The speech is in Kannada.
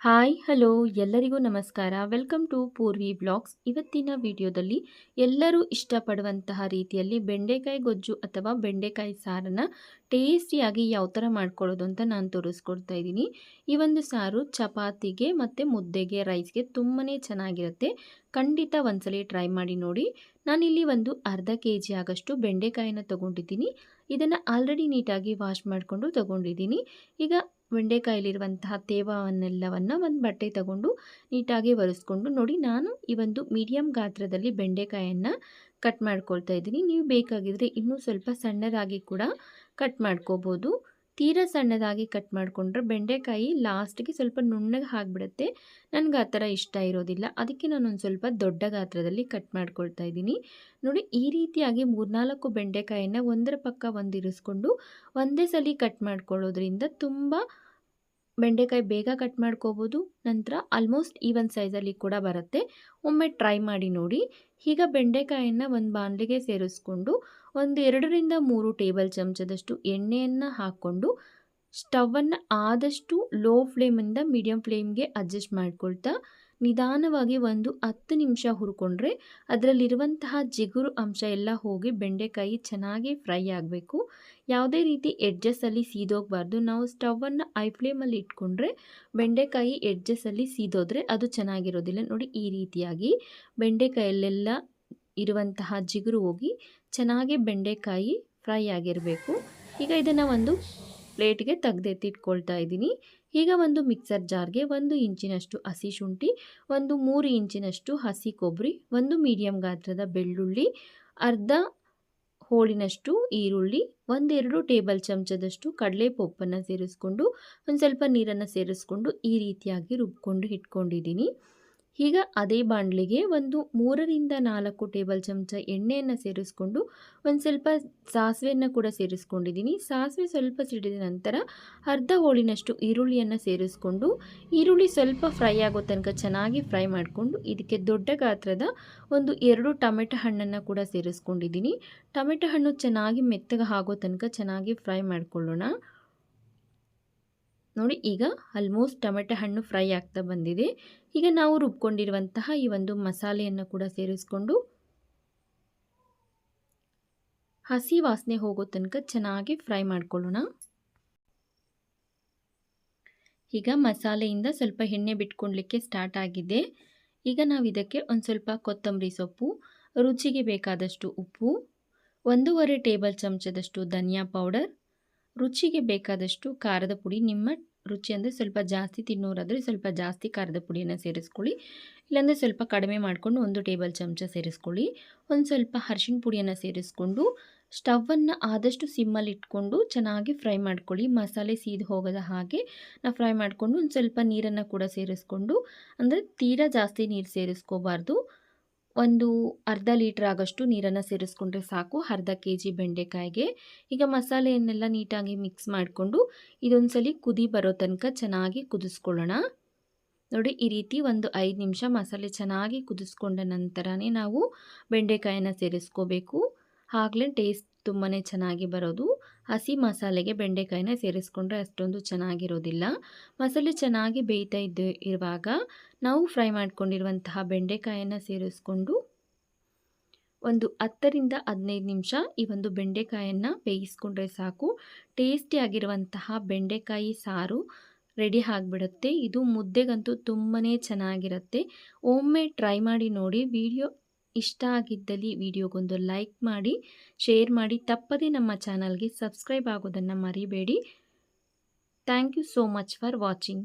ಹಾಯ್, ಹಲೋ, ಎಲ್ಲರಿಗೂ ನಮಸ್ಕಾರ. Welcome to Poorvi blogs. ಇವತ್ತಿನ ವಿಡಿಯೋದಲ್ಲಿ ಎಲ್ಲರೂ ಇಷ್ಟಪಡುವಂತಹ ರೀತಿಯಲ್ಲಿ ಬೆಂಡೆಕಾಯಿ ಗೊಜ್ಜು ಅಥವಾ ಬೆಂಡೆಕಾಯಿ ಸಾರನ್ನು ಟೇಸ್ಟಿಯಾಗಿ ಯಾವ ಥರ ಮಾಡ್ಕೊಳ್ಳೋದು ಅಂತ ನಾನು ತೋರಿಸ್ಕೊಡ್ತಾ ಇದ್ದೀನಿ. ಈ ಒಂದು ಸಾರು ಚಪಾತಿಗೆ ಮತ್ತು ಮುದ್ದೆಗೆ, ರೈಸ್ಗೆ ತುಂಬಾ ಚೆನ್ನಾಗಿರುತ್ತೆ. ಖಂಡಿತ ಒಂದ್ಸಲಿ ಟ್ರೈ ಮಾಡಿ ನೋಡಿ. ನಾನಿಲ್ಲಿ ಒಂದು ಅರ್ಧ ಕೆ ಜಿ ಆಗಷ್ಟು ಬೆಂಡೆಕಾಯಿನ ತೊಗೊಂಡಿದ್ದೀನಿ. ಇದನ್ನು ಆಲ್ರೆಡಿ ನೀಟಾಗಿ ವಾಶ್ ಮಾಡಿಕೊಂಡು ತೊಗೊಂಡಿದ್ದೀನಿ. ಈಗ ಬೆಂಡೆಕಾಯಲ್ಲಿರುವಂತಹ ತೇವವನ್ನೆಲ್ಲವನ್ನು ಒಂದು ಬಟ್ಟೆ ತಗೊಂಡು ನೀಟಾಗಿ ಒರೆಸ್ಕೊಂಡು ನೋಡಿ ನಾನು ಈ ಒಂದು ಮೀಡಿಯಮ್ ಗಾತ್ರದಲ್ಲಿ ಬೆಂಡೆಕಾಯನ್ನು ಕಟ್ ಮಾಡ್ಕೊಳ್ತಾ ಇದ್ದೀನಿ. ನೀವು ಬೇಕಾಗಿದ್ದರೆ ಇನ್ನೂ ಸ್ವಲ್ಪ ಸಣ್ಣದಾಗಿ ಕೂಡ ಕಟ್ ಮಾಡ್ಕೋಬೋದು. ತೀರಾ ಸಣ್ಣದಾಗಿ ಕಟ್ ಮಾಡಿಕೊಂಡ್ರೆ ಬೆಂಡೆಕಾಯಿ ಲಾಸ್ಟಿಗೆ ಸ್ವಲ್ಪ ನುಣ್ಣಗೆ ಆಗಿಬಿಡುತ್ತೆ. ನನಗೆ ಆ ಥರ ಇಷ್ಟ ಇರೋದಿಲ್ಲ. ಅದಕ್ಕೆ ನಾನೊಂದು ಸ್ವಲ್ಪ ದೊಡ್ಡ ಗಾತ್ರದಲ್ಲಿ ಕಟ್ ಮಾಡ್ಕೊಳ್ತಾ ಇದ್ದೀನಿ. ನೋಡಿ, ಈ ರೀತಿಯಾಗಿ ಮೂರ್ನಾಲ್ಕು ಬೆಂಡೆಕಾಯಿಯನ್ನು ಒಂದರ ಪಕ್ಕ ಒಂದಿರಿಸ್ಕೊಂಡು ಒಂದೇ ಸಲ ಕಟ್ ಮಾಡ್ಕೊಳ್ಳೋದ್ರಿಂದ ತುಂಬ ಬೆಂಡೆಕಾಯಿ ಬೇಗ ಕಟ್ ಮಾಡ್ಕೋಬೋದು. ನಂತರ ಆಲ್ಮೋಸ್ಟ್ ಈವನ್ ಸೈಜಲ್ಲಿ ಕೂಡ ಬರುತ್ತೆ. ಒಮ್ಮೆ ಟ್ರೈ ಮಾಡಿ ನೋಡಿ. ಈಗ ಬೆಂಡೆಕಾಯಿಯನ್ನು ಒಂದು ಬಾಣಲಿಗೆ ಸೇರಿಸ್ಕೊಂಡು ಒಂದು ಎರಡರಿಂದ ಮೂರು ಟೇಬಲ್ ಚಮಚದಷ್ಟು ಎಣ್ಣೆಯನ್ನು ಹಾಕ್ಕೊಂಡು ಸ್ಟವನ್ನು ಆದಷ್ಟು ಲೋ ಫ್ಲೇಮಿಂದ ಮೀಡಿಯಮ್ ಫ್ಲೇಮ್ಗೆ ಅಡ್ಜಸ್ಟ್ ಮಾಡ್ಕೊಳ್ತಾ ನಿಧಾನವಾಗಿ ಒಂದು ಹತ್ತು ನಿಮಿಷ ಹುರ್ಕೊಂಡ್ರೆ ಅದರಲ್ಲಿರುವಂತಹ ಜಿಗುರು ಅಂಶ ಎಲ್ಲ ಹೋಗಿ ಬೆಂಡೆಕಾಯಿ ಚೆನ್ನಾಗಿ ಫ್ರೈ ಆಗಬೇಕು. ಯಾವುದೇ ರೀತಿ ಎಡ್ಜಸ್ಸಲ್ಲಿ ಸೀದೋಗಬಾರ್ದು. ನಾವು ಸ್ಟವನ್ನು ಐ ಫ್ಲೇಮಲ್ಲಿ ಇಟ್ಕೊಂಡ್ರೆ ಬೆಂಡೆಕಾಯಿ ಎಡ್ಜಸ್ಸಲ್ಲಿ ಸೀದೋದ್ರೆ ಅದು ಚೆನ್ನಾಗಿರೋದಿಲ್ಲ. ನೋಡಿ ಈ ರೀತಿಯಾಗಿ ಬೆಂಡೆಕಾಯಲ್ಲೆಲ್ಲ ಇರುವಂತಹ ಜಿಗುರು ಹೋಗಿ ಚೆನ್ನಾಗಿ ಬೆಂಡೆಕಾಯಿ ಫ್ರೈ ಆಗಿರಬೇಕು. ಈಗ ಇದನ್ನು ಒಂದು ಪ್ಲೇಟ್ಗೆ ತೆಗೆದೆತ್ತಿಟ್ಕೊಳ್ತಾ ಇದ್ದೀನಿ. ಈಗ ಒಂದು ಮಿಕ್ಸರ್ ಜಾರ್ಗೆ ಒಂದು ಇಂಚಿನಷ್ಟು ಹಸಿ ಶುಂಠಿ, ಒಂದು ಮೂರು ಇಂಚಿನಷ್ಟು ಹಸಿ ಕೊಬ್ಬರಿ, ಒಂದು ಮೀಡಿಯಮ್ ಗಾತ್ರದ ಬೆಳ್ಳುಳ್ಳಿ, ಅರ್ಧ ಹೋಳಿನಷ್ಟು ಈರುಳ್ಳಿ, ಒಂದೆರಡು ಟೇಬಲ್ ಚಮಚದಷ್ಟು ಕಡಲೆ ಪಪ್ಪನ್ನು ಸೇರಿಸ್ಕೊಂಡು, ಒಂದು ಸ್ವಲ್ಪ ನೀರನ್ನು ಸೇರಿಸ್ಕೊಂಡು ಈ ರೀತಿಯಾಗಿ ರುಬ್ಕೊಂಡು ಇಟ್ಕೊಂಡಿದ್ದೀನಿ. ಈಗ ಅದೇ ಬಾಣಲಿಗೆ ಒಂದು ಮೂರರಿಂದ ನಾಲ್ಕು ಟೇಬಲ್ ಚಮಚ ಎಣ್ಣೆಯನ್ನು ಸೇರಿಸ್ಕೊಂಡು ಒಂದು ಸ್ವಲ್ಪ ಸಾಸಿವೆಯನ್ನು ಕೂಡ ಸೇರಿಸ್ಕೊಂಡಿದ್ದೀನಿ. ಸಾಸಿವೆ ಸ್ವಲ್ಪ ಸಿಡಿದ ನಂತರ ಅರ್ಧ ಹೋಳಿನಷ್ಟು ಈರುಳ್ಳಿಯನ್ನು ಸೇರಿಸ್ಕೊಂಡು ಈರುಳ್ಳಿ ಸ್ವಲ್ಪ ಫ್ರೈ ಆಗೋ ತನಕ ಚೆನ್ನಾಗಿ ಫ್ರೈ ಮಾಡಿಕೊಂಡು ಇದಕ್ಕೆ ದೊಡ್ಡ ಗಾತ್ರದ ಒಂದು ಎರಡು ಟೊಮೆಟೊ ಹಣ್ಣನ್ನು ಕೂಡ ಸೇರಿಸ್ಕೊಂಡಿದ್ದೀನಿ. ಟೊಮೆಟೊ ಹಣ್ಣು ಚೆನ್ನಾಗಿ ಮೆತ್ತಗೆ ಆಗೋ ತನಕ ಚೆನ್ನಾಗಿ ಫ್ರೈ ಮಾಡ್ಕೊಳ್ಳೋಣ. ನೋಡಿ, ಈಗ ಆಲ್ಮೋಸ್ಟ್ ಟೊಮೆಟೊ ಹಣ್ಣು ಫ್ರೈ ಆಗ್ತಾ ಬಂದಿದೆ. ಈಗ ನಾವು ರುಬ್ಕೊಂಡಿರುವಂತಹ ಈ ಒಂದು ಮಸಾಲೆಯನ್ನು ಕೂಡ ಸೇರಿಸ್ಕೊಂಡು ಹಸಿ ವಾಸನೆ ಹೋಗೋ ತನಕ ಚೆನ್ನಾಗಿ ಫ್ರೈ ಮಾಡ್ಕೊಳ್ಳೋಣ. ಈಗ ಮಸಾಲೆಯಿಂದ ಸ್ವಲ್ಪ ಎಣ್ಣೆ ಬಿಟ್ಕೊಳ್ಲಿಕ್ಕೆ ಸ್ಟಾರ್ಟ್ ಆಗಿದೆ. ಈಗ ನಾವು ಇದಕ್ಕೆ ಒಂದು ಸ್ವಲ್ಪ ಕೊತ್ತಂಬರಿ ಸೊಪ್ಪು, ರುಚಿಗೆ ಬೇಕಾದಷ್ಟು ಉಪ್ಪು, ಒಂದೂವರೆ ಟೇಬಲ್ ಚಮಚದಷ್ಟು ಧನಿಯಾ ಪೌಡರ್ ರುಚಿಗೆ ಬೇಕಾದಷ್ಟು ಖಾರದ ಪುಡಿ, ನಿಮ್ಮ ರುಚಿ ಅಂದರೆ ಸ್ವಲ್ಪ ಜಾಸ್ತಿ ತಿನ್ನೋರಾದರೆ ಸ್ವಲ್ಪ ಜಾಸ್ತಿ ಖಾರದ ಪುಡಿಯನ್ನು ಸೇರಿಸ್ಕೊಳ್ಳಿ. ಇಲ್ಲಾಂದರೆ ಸ್ವಲ್ಪ ಕಡಿಮೆ ಮಾಡಿಕೊಂಡು ಒಂದು ಟೇಬಲ್ ಚಮಚ ಸೇರಿಸ್ಕೊಳ್ಳಿ. ಒಂದು ಸ್ವಲ್ಪ ಅರ್ಶಿಣ ಪುಡಿಯನ್ನು ಸೇರಿಸ್ಕೊಂಡು ಸ್ಟವನ್ನು ಆದಷ್ಟು ಸಿಮ್ಮಲ್ಲಿ ಇಟ್ಕೊಂಡು ಚೆನ್ನಾಗಿ ಫ್ರೈ ಮಾಡ್ಕೊಳ್ಳಿ. ಮಸಾಲೆ ಸೀದು ಹೋಗದ ಹಾಗೆ ನಾವು ಫ್ರೈ ಮಾಡಿಕೊಂಡು ಒಂದು ಸ್ವಲ್ಪ ನೀರನ್ನು ಕೂಡ ಸೇರಿಸ್ಕೊಂಡು, ಅಂದರೆ ತೀರಾ ಜಾಸ್ತಿ ನೀರು ಸೇರಿಸ್ಕೋಬಾರ್ದು. ಒಂದು ಅರ್ಧ ಲೀಟ್ರ್ ಆಗೋಷ್ಟು ನೀರನ್ನು ಸೇರಿಸ್ಕೊಂಡ್ರೆ ಸಾಕು, ಅರ್ಧ ಕೆ ಜಿ ಬೆಂಡೆಕಾಯಿಗೆ. ಈಗ ಮಸಾಲೆಯನ್ನೆಲ್ಲ ನೀಟಾಗಿ ಮಿಕ್ಸ್ ಮಾಡಿಕೊಂಡು ಇದೊಂದು ಸಲ ಕುದಿ ಬರೋ ತನಕ ಚೆನ್ನಾಗಿ ಕುದಿಸ್ಕೊಳ್ಳೋಣ. ನೋಡಿ, ಈ ರೀತಿ ಒಂದು ಐದು ನಿಮಿಷ ಮಸಾಲೆ ಚೆನ್ನಾಗಿ ಕುದಿಸ್ಕೊಂಡ ನಂತರನೇ ನಾವು ಬೆಂಡೆಕಾಯನ್ನು ಸೇರಿಸ್ಕೋಬೇಕು. ಆಗಲೇ ಟೇಸ್ಟ್ ತುಂಬಾ ಚೆನ್ನಾಗಿ ಬರೋದು. ಹಸಿ ಮಸಾಲೆಗೆ ಬೆಂಡೆಕಾಯಿನ ಸೇರಿಸ್ಕೊಂಡ್ರೆ ಅಷ್ಟೊಂದು ಚೆನ್ನಾಗಿರೋದಿಲ್ಲ. ಮಸಾಲೆ ಚೆನ್ನಾಗಿ ಬೇಯ್ತಾ ಇದ್ದು ಇರುವಾಗ ನಾವು ಫ್ರೈ ಮಾಡ್ಕೊಂಡಿರುವಂತಹ ಬೆಂಡೆಕಾಯನ್ನು ಸೇರಿಸ್ಕೊಂಡು ಒಂದು ಹತ್ತರಿಂದ ಹದಿನೈದು ನಿಮಿಷ ಈ ಒಂದು ಬೆಂಡೆಕಾಯನ್ನು ಬೇಯಿಸ್ಕೊಂಡ್ರೆ ಸಾಕು. ಟೇಸ್ಟಿಯಾಗಿರುವಂತಹ ಬೆಂಡೆಕಾಯಿ ಸಾರು ರೆಡಿ ಆಗಿಬಿಡುತ್ತೆ. ಇದು ಮುದ್ದೆಗಂತೂ ತುಂಬಾ ಚೆನ್ನಾಗಿರುತ್ತೆ. ಒಮ್ಮೆ ಟ್ರೈ ಮಾಡಿ ನೋಡಿ, ವಿಡಿಯೋ ಇಷ್ಟ ಆಗಿದ್ದಲ್ಲಿ ವಿಡಿಯೋಗೊಂದು ಲೈಕ್ ಮಾಡಿ, ಶೇರ್ ಮಾಡಿ, ತಪ್ಪದೇ ನಮ್ಮ ಚಾನಲ್ಗೆ ಸಬ್ಸ್ಕ್ರೈಬ್ ಆಗೋದನ್ನು ಮರಿಬೇಡಿ. Thank you so much for watching.